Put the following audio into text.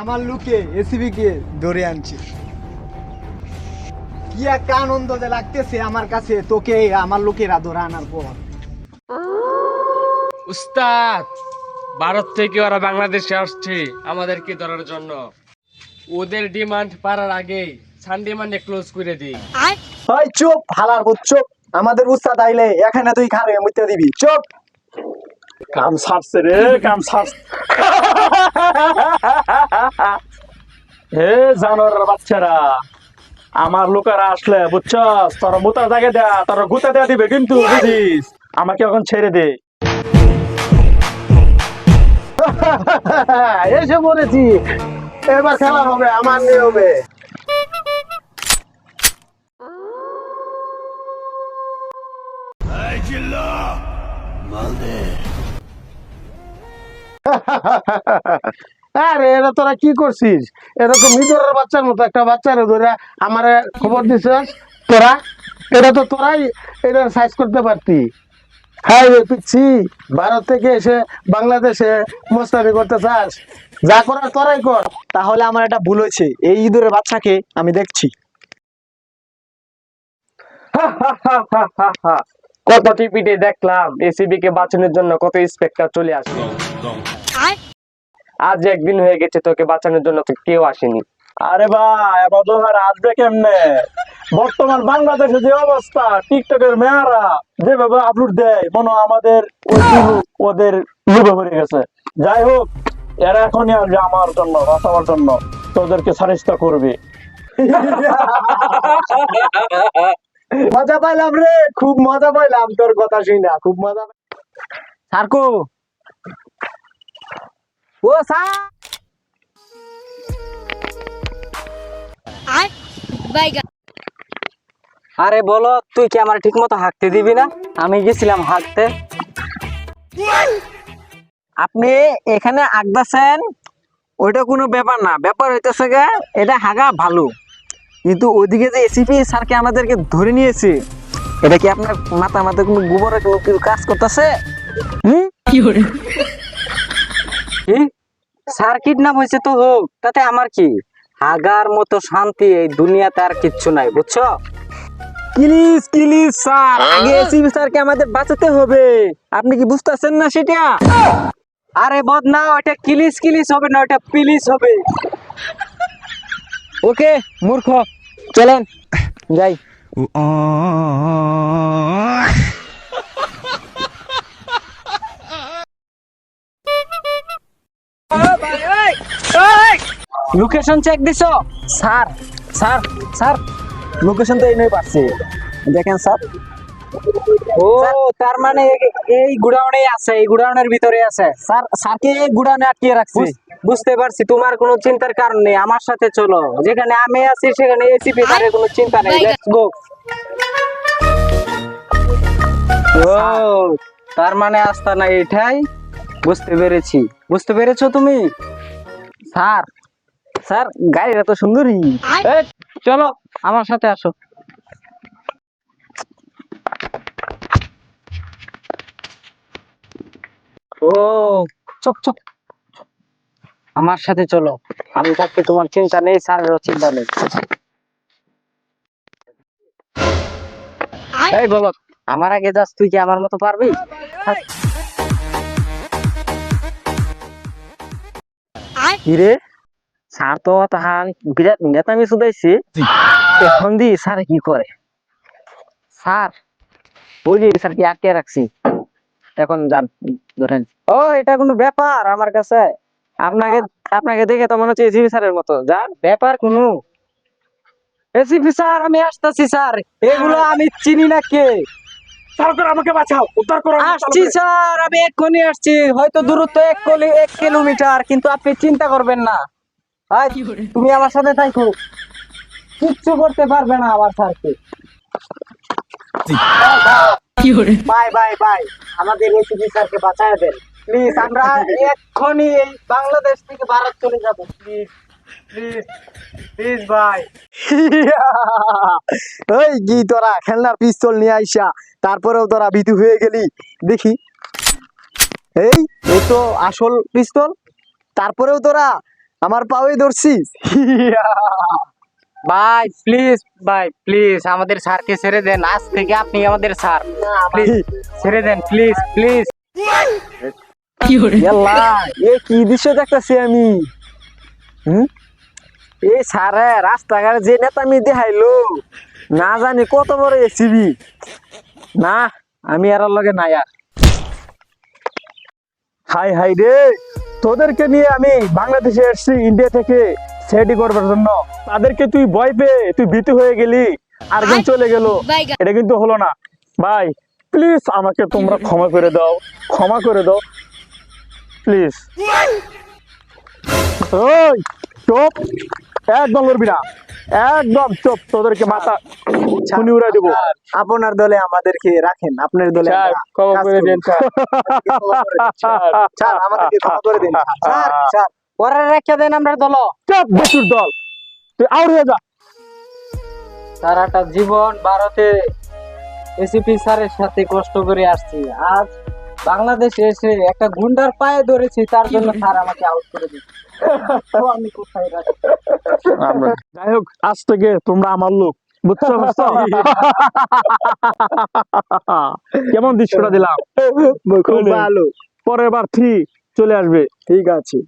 আমার লুকে এসিবি কে ধরে আনছি। কি একটা আনন্দ যে লাগতেছে আমার কাছে তোকে আমার লোকেরা ধরে আনার পর। উস্তাদ ভারত থেকে ওরা বাংলাদেশে আসছে আমাদেরকে ধরার জন্য। ওদের ডিমান্ড পারার আগে সান ডিমান্ডে ক্লোজ করে দিই। হয় চুপ হালার চুপ। আমাদের উস্তাদ আইলে এখানে তুই খারে মুইতে দিবি। চুপ। কাম সারছে রে কাম সারছে হে জানোয়ারের বাচ্চারা, আমার লোকেরা আসলে বুঝছস তোর মোতা জাগে দেয়া, তোর গুতা দেয়া দিবে কিন্তু, বুঝিস? আমাকে এখন ছেড়ে দে। এসে বলেছি এবার খেলা হবে, আমার নিয়মে। আরে, এটা তোরা কি করছিস? এটা তো মিদরের বাচ্চার মতো একটা আমার খবর তোরা? এটা তো তোরাই হ্যাঁ রে পিচ্ছি, ভারত থেকে এসে বাংলাদেশে মোস্তানি করতে চাস? যা করার তোরাই কর। তাহলে আমার একটা ভুল হয়েছে। এই ইঁদুরের বাচ্চাকে আমি দেখছি। কত টিপিতে দেখলাম এসিবি কে বাঁচানোর জন্য কত ইন্সপেক্টর চলে আসলো। আজ একদিন হয়ে গেছে তোকে বাঁচানোর জন্য তো কেউ আসেনি। আরে ভাই তোমার আসবে কেমনে? বর্তমান বাংলাদেশে যে অবস্থা টিকটকের মেয়ারা যেভাবে আপলোড দেয় মনে আমাদের ওদের লোভে ভরে গেছে। যাই হোক এরা এখনই আসবে আমার জন্য বাঁচাবার জন্য। তোদেরকে সারিস্তা করবে। মজা পাইলাম রে খুব মজা পাইলাম তোর কথা শুই না খুব মজা সারকো। ও স্যার আরে বলো তুই কি আমার ঠিক মতো হাঁকতে দিবি না? আমি গেছিলাম হাঁকতে। আপনি এখানে আঁকতেছেন ওইটা কোনো ব্যাপার না। ব্যাপার হইতেছে গে এটা হাগা ভালো। কিন্তু ওইদিকে যে এসিপি স্যারকে আমাদেরকে ধরে নিয়েছে এটা কি আপনার মাথা মাথা কোনো গোবরের কোনো কিছু কাজ করতেছে? হুম? কি স্যার কিডন্যাপ হয়েছে তো হোক তাতে আমার কি? হাগার মতো শান্তি এই দুনিয়াতে আর কিচ্ছু নাই বুঝছ? প্লিজ প্লিজ স্যার আগে এসিবি স্যারকে আমাদের বাঁচাতে হবে। আপনি কি বুঝতেছেন না সেটা? আরে বদ না ওটা কিলিস কিলিস হবে না ওটা পিলিস হবে। ওকে মূর্খ। চলেন, যাই। লোকেশন চেক দিছো? Sir sir sir. লোকেশন তো এই নয় পারছি। দেখেন, স্যার। ও, তার মানে এই গুডাউনে আছে, এই গুডাউনের ভিতরে আছে। স্যার, স্যারকে এই গুডাউনে আটকিয়ে রাখছি। বুঝতে পারছি তোমার কোনো চিন্তার কারণ নেই আমার সাথে চলো। যেখানে আমি আছি সেখানে এসিপি স্যারের কোনো চিন্তা নেই। লেটস গো ও তার মানে আস্তানা এটাই? বুঝতে পেরেছি। বুঝতে পেরেছ তুমি? স্যার স্যার গাড়িটা তো সুন্দরই। এই, চলো আমার সাথে আসো। ও চপ চপ। আমার সাথে চলো। আমি থাকতে তোমার চিন্তা নেই স্যারেরও চিন্তা নেই। এই বলো আমার আগে যাস তুই কি আমার মতো পারবি? কিরে? স্যার তো তাহার বিরাট নেতামি শুধাইছে। এখন দি স্যার কি করে? স্যার যে স্যার কি আটকে রাখছি। এখন যান ধরেন। ও এটা কোনো ব্যাপার আমার কাছে। আপনাকে আপনাকে দেখে তো মনে হচ্ছে এসিপি স্যারের মতো। যান ব্যাপার কোনো? এসিপি স্যার আমি আসতেছি স্যার। এগুলো আমি চিনি না কে? স্যার আমাকে বাঁচাও উদ্ধার করো আসছি স্যার আমি এক্ষুনি আসছি। হয়তো দূরত্ব এক কলি এক কিলোমিটার কিন্তু আপনি চিন্তা করবেন না। আয়, তুমি আমার সাথে থাকো। কিচ্ছু করতে পারবে না আমার স্যারকে। Bye bye bye. আমাদের এসিপি স্যারকে বাঁচায় দেন। প্লিজ আমরা এক্ষুনি এই বাংলাদেশ থেকে ভারত চলে যাব। প্লিজ প্লিজ প্লিজ ভাই। ওই কি তোরা খেলনার পিস্তল নিয়ে আইসা তারপরেও তোরা হয়ে গেলি। দেখি। এই তো আসল পিস্তল তারপরেও তোরা আমার পাওই ধরছিস। ভাই প্লিজ ভাই প্লিজ আমাদের স্যারকে ছেড়ে দেন। আজ থেকে আপনি আমাদের স্যার। প্লিজ ছেড়ে দেন প্লিজ প্লিজ এ কি দৃশ্য দেখতেছি আমি? হুম? এই সারে রাস্তাঘাটে যে নেতা আমি দেখাইলো না জানি কত বড় এসিবি। না আমি আর লগে নাই আর। হাই হাই রে তোদেরকে নিয়ে আমি বাংলাদেশে এসেছি ইন্ডিয়া থেকে সেটি করবার জন্য। তাদেরকে তুই ভয় পেয়ে তুই ভীতু হয়ে গেলি আরেকজন চলে গেল। এটা কিন্তু হলো না। ভাই প্লিজ আমাকে তোমরা ক্ষমা করে দাও ক্ষমা করে দাও। প্লিজ। ওই চুপ। একদম না। একদম চুপ। তোদেরকে মাথা খুনি উড়াই দেবো। আপনার দলে আমাদেরকে রাখেন। আপনার দলে ক্ষমা করে। দেন, স্যার। স্যার আমাদেরকে ক্ষমা করে দিন। স্যার স্যার পরে রেখে দেন আমরা দল। চাপ বসুর দল। তুই আউট হয়ে যা। সারাটা জীবন ভারতে এসিপি স্যারের সাথে কষ্ট করে আসছি। আজ বাংলাদেশে এসে একটা গুন্ডার পায়ে ধরেছি তার জন্য স্যার আমাকে আউট করে দিচ্ছে আমি কোথায় যাই হোক আজ থেকে তোমরা আমার লোক বুঝছ বুঝছ? কেমন দৃশ্যটা দিলাম? খুব ভালো। পরের বার থ্রি চলে আসবে। ঠিক আছে।